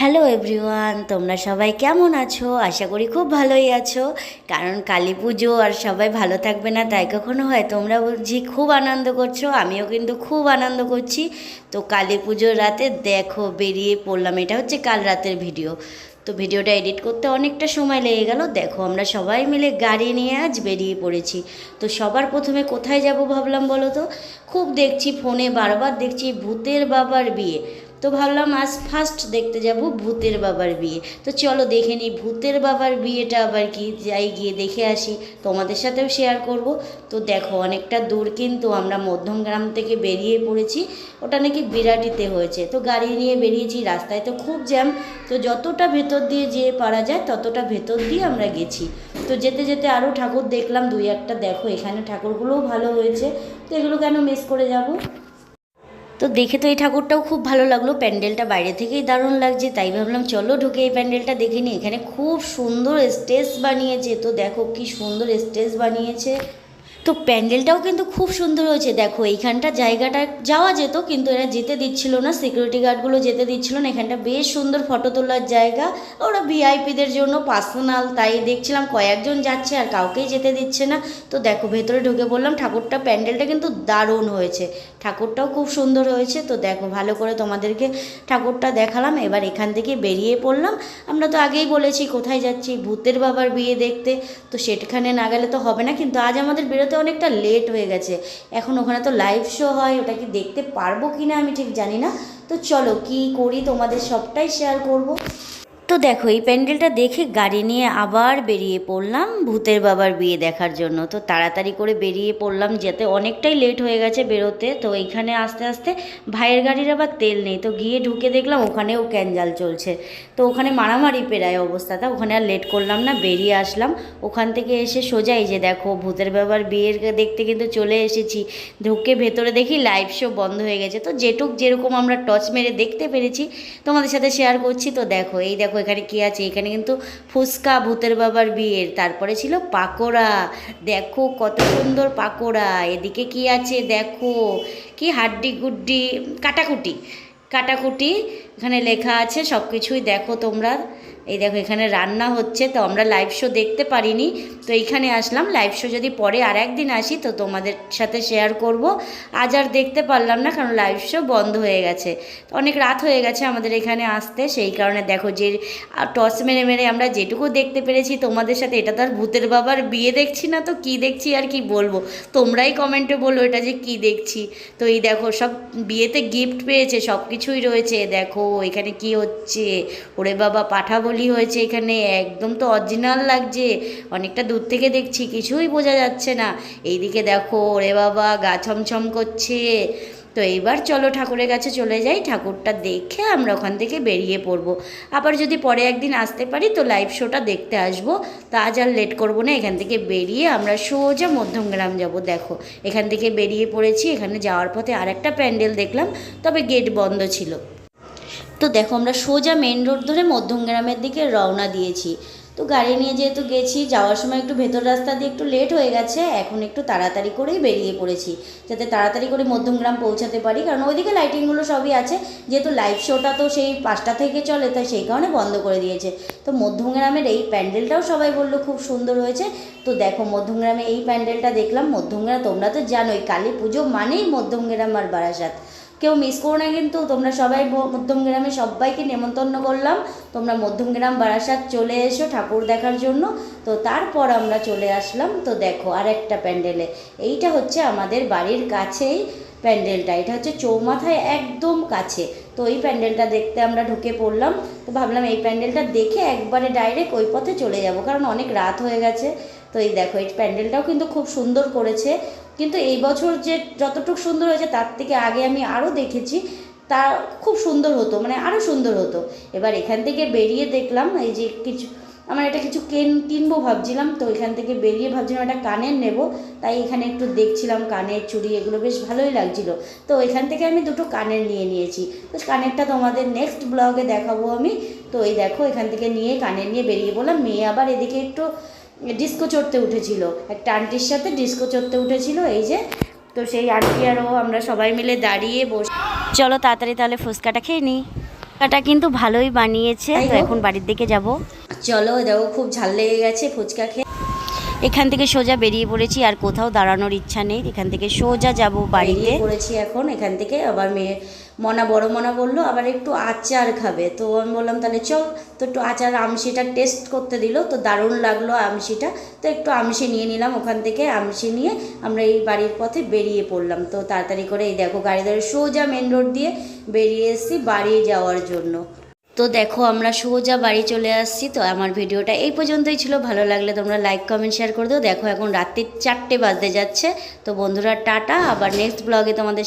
Hello everyone তোমরা সবাই কেমন আছো? আশা করি খুব ভালোই আছো। কারণ কালী পুজো আর সবাই ভালো থাকবে না, তাই কখনো হয় তোমরা বুঝি খুব আনন্দ করছ, আমিও কিন্তু খুব আনন্দ করছি। তো কালী পুজোর রাতে দেখো, বেরিয়ে পড়লাম। এটা হচ্ছে কাল রাতের ভিডিও। তো ভিডিওটা এডিট করতে অনেকটা সময় লেগে গেল। দেখো, আমরা সবাই মিলে গাড়ি নিয়ে আজ বেরিয়ে পড়েছি। তো সবার প্রথমে কোথায় যাব ভাবলাম বলো তো? খুব দেখছি ফোনে বারবার দেখছি ভূতের বাবার বিয়ে। তো ভাবলাম আজ ফার্স্ট দেখতে যাব ভূতের বাবার বিয়ে। তো চলো দেখে নিই ভূতের বাবার বিয়েটা আবার কি, যাই গিয়ে দেখে আসি। তোমাদের সাথেও শেয়ার করব। তো দেখো অনেকটা দূর কিন্তু আমরা মধ্যমগ্রাম থেকে বেরিয়ে পড়েছি। ওটা নাকি বিরাটিতে হয়েছে। তো গাড়ি নিয়ে বেরিয়েছি, রাস্তায় তো খুব জ্যাম। তো যতটা ভেতর দিয়ে যেয়ে পারা যায়, ততটা ভেতর দিয়ে আমরা গেছি। তো যেতে যেতে আরও ঠাকুর দেখলাম, দুই একটা দেখো, এখানে ঠাকুরগুলোও ভালো হয়েছে। তো এগুলো কেন মিস করে যাব? তো দেখে তো এই ঠাকুরটাও খুব ভালো লাগল। প্যান্ডেলটা বাইরে থেকেই দারুণ লাগছে, তাই ভাবলাম চলো ঢুকে এই প্যান্ডেলটা দেখে নিই। এখানে খুব সুন্দর স্টেজ বানিয়েছে। তো দেখো কি সুন্দর স্টেজ বানিয়েছে। তো প্যান্ডেলটাও কিন্তু খুব সুন্দর হয়েছে। দেখো, এইখানটা জায়গাটা যাওয়া যেত, কিন্তু এরা যেতে দিচ্ছিল না সিকিউরিটি গার্ডগুলো যেতে দিচ্ছিল না। এখানটা বেশ সুন্দর ফটো তোলার জায়গা। ওরা ভিআইপিদের জন্য পার্সোনাল তাই দেখছিলাম কয়েকজন যাচ্ছে আর কাউকেই যেতে দিচ্ছে না। তো দেখো, ভেতরে ঢুকে বললাম, ঠাকুরটা, প্যান্ডেলটা কিন্তু দারুণ হয়েছে। ঠাকুরটাও খুব সুন্দর হয়েছে। তো দেখো, ভালো করে তোমাদেরকে ঠাকুরটা দেখালাম। এবার এখান থেকে বেরিয়ে পড়লাম। আমরা তো আগেই বলেছি, কোথায় যাচ্ছি? ভূতের বাবার বিয়ে দেখতে। তো সেখানে না গেলে তো হবে না, কিন্তু আজ আমাদের বেরোতে অনেকটা লেট হয়ে গেছে। এখন ওখানে তো লাইভ শো হয়, ওটা কি দেখতে পারব কি না আমি ঠিক জানি না। তো চলো কি করি, তোমাদের সবটাই শেয়ার করব। তো দেখো, এই প্যান্ডেলটা দেখে গাড়ি নিয়ে আবার বেরিয়ে পড়লাম ভূতের বাবার বিয়ে দেখার জন্য। তো তাড়াতাড়ি করে বেরিয়ে পড়লাম যেতে অনেকটাই লেট হয়ে গেছে বেরোতে। তো এইখানে আস্তে আস্তে ভাইয়ের গাড়ির আবার তেল নেই। তো গিয়ে ঢুকে দেখলাম ওখানেও ক্যানজাল চলছে। তো ওখানে মারামারি পেরায় অবস্থাটা ওখানে আর লেট করলাম না, বেরিয়ে আসলাম। ওখান থেকে এসে সোজাই যে দেখো, ভূতের বাবার বিয়ের দেখতে কিন্তু চলে এসেছি। ঢুকে ভেতরে দেখি লাইভ শো বন্ধ হয়ে গেছে। তো যেটুক যেরকম আমরা টচ মেরে দেখতে পেরেছি, তোমাদের সাথে শেয়ার করছি। তো দেখো, এই দেখো এখানে কি আছে? এখানে কিন্তু ফুচকা, ভূতের বাবার বিয়ের। তারপরে ছিল পাকোড়া। দেখো কত সুন্দর পাকোড়া। এদিকে কি আছে? দেখো। কি হাড্ডি গুড্ডি। কাটাকুটি। কাটাকুটি এখানে লেখা আছে সব কিছুই দেখো তোমরা। এই দেখো, এখানে রান্না হচ্ছে, তো আমরা লাইভ শো দেখতে পারিনি। তো এইখানে আসলাম লাইভ শো যদি পরে আর একদিন আসি, তো তোমাদের সাথে শেয়ার করব। আজ আর দেখতে পারলাম না, কারণ লাইভ শো বন্ধ হয়ে গেছে। অনেক রাত হয়ে গেছে আমাদের এখানে আসতে, সেই কারণে দেখো যে টস মেরে মেরে আমরা যেটুকু দেখতে পেরেছি, তোমাদের সাথে এটা তো আর ভূতের বাবার বিয়ে দেখছি না, তো কি দেখছি আর কি বলব? তোমরাই কমেন্টে বলো এটা যে কি দেখছি? তো এই দেখো, সব বিয়েতে গিফট পেয়েছে সব কিছুই রয়েছে, দেখো। এখানে কি হচ্ছে? ওরে বাবা পাঠা বলি হয়েছে এখানে। একদম তো অরিজিনাল লাগছে। অনেকটা দূর থেকে দেখছি, কিছুই বোঝা যাচ্ছে না। এইদিকে দেখো, ওরে বাবা, গা ছমছম করছে। তো এইবার চলো ঠাকুরের কাছে চলে যাই। ঠাকুরটা দেখে আমরা ওখান থেকে বেরিয়ে পড়ব। আবার যদি পরে একদিন আসতে পারি, তো লাইভ শোটা দেখতে আসব। তা আজ আর লেট করব না, এখান থেকে বেরিয়ে আমরা সোজা মধ্যমগ্রাম যাব। দেখো, এখান থেকে বেরিয়ে পড়েছি। এখানে যাওয়ার পথে আর একটা প্যান্ডেল দেখলাম, তবে গেট বন্ধ ছিল। তো দেখো, আমরা সোজা মেন রোড ধরে মধ্যমগ্রামের দিকে রওনা দিয়েছি। তো গাড়ি নিয়ে যেহেতু গেছি, যাওয়ার সময় একটু ভেতর রাস্তা দিয়ে একটু লেট হয়ে গেছে, এখন একটু তাড়াতাড়ি করেই বেরিয়ে পড়েছি, যাতে তাড়াতাড়ি করে মধ্যমগ্রাম পৌঁছাতে পারি। কারণ ওইদিকে লাইটিংগুলো সবই আছে, যেহেতু লাইভ শোটা তো সেই পাঁচটা থেকে চলে, তাই সেই কারণে বন্ধ করে দিয়েছে। তো মধ্যমগ্রামের এই প্যান্ডেলটাও সবাই বলল খুব সুন্দর হয়েছে। তো দেখো মধ্যমগ্রামে এই প্যান্ডেলটা দেখলাম মধ্যমগ্রাম তোমরা তো জানোই, কালী পুজো মানেই মধ্যমগ্রাম আর বারাসাত। কেউ মিস করো না কিন্তু, তোমরা সবাই মধ্যমগ্রামে সবাইকে নেমন্তন্ন করলাম। তোমরা মধ্যমগ্রাম বারাসাত চলে এসো ঠাকুর দেখার জন্য। তো তারপর আমরা চলে আসলাম। তো দেখো আর একটা প্যান্ডেলে এইটা হচ্ছে আমাদের বাড়ির কাছেই প্যান্ডেলটা। এটা হচ্ছে চৌমাথায় একদম কাছে। তো এই প্যান্ডেলটা দেখতে আমরা ঢুকে পড়লাম। তো ভাবলাম এই প্যান্ডেলটা দেখে একবারে ডাইরেক্ট ওই পথে চলে যাব। কারণ অনেক রাত হয়ে গেছে। তো এই দেখো, এই প্যান্ডেলটাও কিন্তু খুব সুন্দর করেছে। কিন্তু এই বছর যে যতটুকু সুন্দর হয়েছে, তার থেকে আগে আমি আরও দেখেছি, তা খুব সুন্দর হতো মানে আরও সুন্দর হতো। এবার এখান থেকে বেরিয়ে দেখলাম, এই যে কিছু, আমার এটা কিছু কেন, কিনবো ভাবছিলাম, তো এখান থেকে বেরিয়ে ভাবছিলাম একটা কানের নেব। তাই এখানে একটু দেখছিলাম কানের চুড়ি, এগুলো বেশ ভালোই লাগছিল। তো এখান থেকে আমি দুটো কানের নিয়ে নিয়েছি। তো কানেরটা তোমাদের নেক্সট ব্লগে দেখাবো আমি। তো এই দেখো, এখান থেকে নিয়ে কানের নিয়ে বেরিয়ে বললাম মেয়ে আবার এদিকে একটু ডিস্কো চড়তে উঠেছিল। একটা আন্টির সাথে ডিস্কো চড়তে উঠেছিল এই যে। তো সেই আন্টি আরও আমরা সবাই মিলে দাঁড়িয়ে বসে চলো তাড়াতাড়ি তাহলে ফুচকাটা খেয়ে নিই ফুচকাটা কিন্তু ভালোই বানিয়েছে তো এখন বাড়ির দিকে যাব। চলো দেখো খুব ঝাল লেগে গেছে ফুচকা খেয়ে এখান থেকে সোজা বেরিয়ে পড়েছি, আর কোথাও দাঁড়ানোর ইচ্ছা নেই। এখান থেকে সোজা যাব বাড়িতে। পড়েছি এখন, এখান থেকে আবার মেয়ে মনা, বড় মনা বলল, আবার একটু আচার খাবে। তো আমি বললাম, তাহলে চল। তো একটু আচার আমশিটা টেস্ট করতে দিল, তো দারুণ লাগল আমশিটা তো একটু আমশি নিয়ে নিলাম ওখান থেকে আমশি নিয়ে আমরা এই বাড়ির পথে বেরিয়ে পড়লাম। তো তাড়াতাড়ি করে এই দেখো, গাড়ি ধরে সোজা মেন রোড দিয়ে বেরিয়ে এসেছি বাড়ি যাওয়ার জন্য। তো দেখো, আমরা সোজা বাড়ি চলে আসছি। তো আমার ভিডিওটা এই পর্যন্তই ছিল। ভালো লাগলে তোমরা লাইক কমেন্ট শেয়ার করে দিও। দেখো এখন রাত্রির চারটে বাজতে যাচ্ছে। তো বন্ধুরা, টাটা। আবার নেক্সট ব্লগে তোমাদের